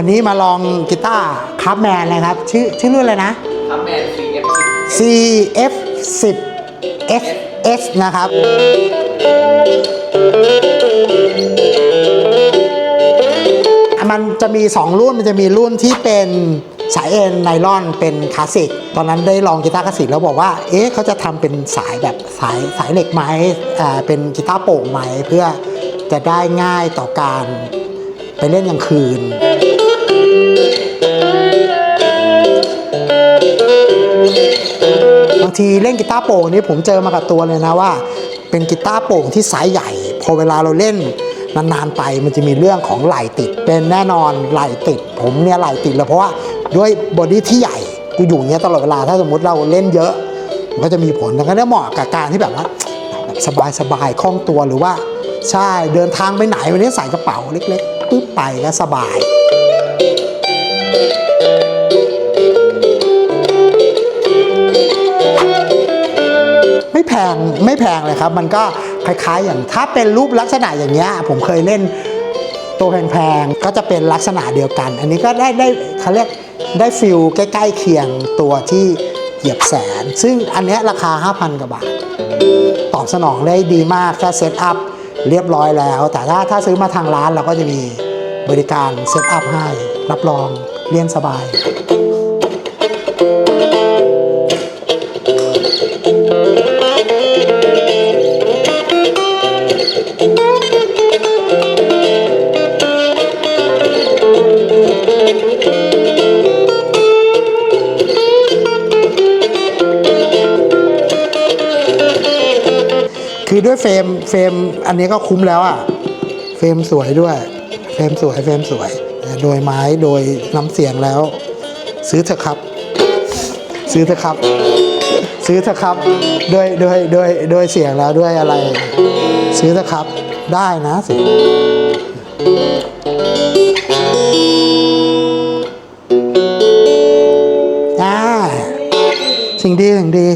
วันนี้มาลองกีตาร์คัพแมนเลยครับ ชื่อชื่อรุ่นอะไรนะทับแมน CF10 FS นะครับมันจะมี 2 รุ่น มันจะมีรุ่นที่เป็นสายเอ็นไนลอนเป็นคลาสสิก ตอนนั้นได้ลองกีตาร์คลาสสิกแล้วบอกว่า เอ๊ะเขาจะทำเป็นสายแบบสายสายเหล็กไหมอ่าเป็นกีตาร์โปร่งไหมเพื่อจะได้ง่ายต่อการไปเล่นกลางคืน ทีเล่นกีตาร์โปร่งนี่ผมเจอมากับตัวเลยนะว่า เป็นกีตาร์โปร่งที่ไซส์ใหญ่ พอเวลาเราเล่นนานๆไปมันจะมีเรื่องของไหลติด เป็นแน่นอนไหลติด ผมเนี่ยไหลติดเลยเพราะว่าด้วยบอดี้ที่ใหญ่กูอยู่เงี้ยตลอดเวลาถ้าสมมติเราเล่นเยอะมันก็จะมีผลดังนั้นเหมาะกับการที่แบบว่าแบบสบายๆคล่องตัวหรือว่า ใช่เดินทางไปไหนวันนี้ใส่กระเป๋าเล็กๆปึ๊บไปก็สบาย ไม่แพงไม่แพงเลยครับ มันก็คล้ายๆอย่างถ้าเป็นรูปลักษณะอย่างเงี้ยผมเคยเล่นตัวแพงๆก็จะเป็นลักษณะเดียวกัน อันนี้ก็ได้ได้เขาเรียกได้ฟิลใกล้ๆเคียงตัวที่เหยียบแสน ซึ่งอันนี้ราคา 5,000 กว่าบาท ตอบสนองได้ดีมากถ้าเซตอัพเรียบร้อยแล้ว แต่ถ้าถ้าซื้อมาทางร้านเราก็จะมีบริการเซตอัพให้ รับรองเรียนสบาย คือด้วยเฟรมเฟรมอันนี้ก็คุ้มแล้วอะเฟรมสวยด้วย เฟรมสวยเฟรมสวย โดยไม้โดยน้ำเสียงแล้ว ซื้อเถอะครับ ซื้อเถอะครับ ซื้อเถอะครับด้วยด้วยด้วยด้วยเสียงแล้วด้วยอะไร ซื้อเถอะครับได้นะสิอ่าสิ่งดีสิ่งดี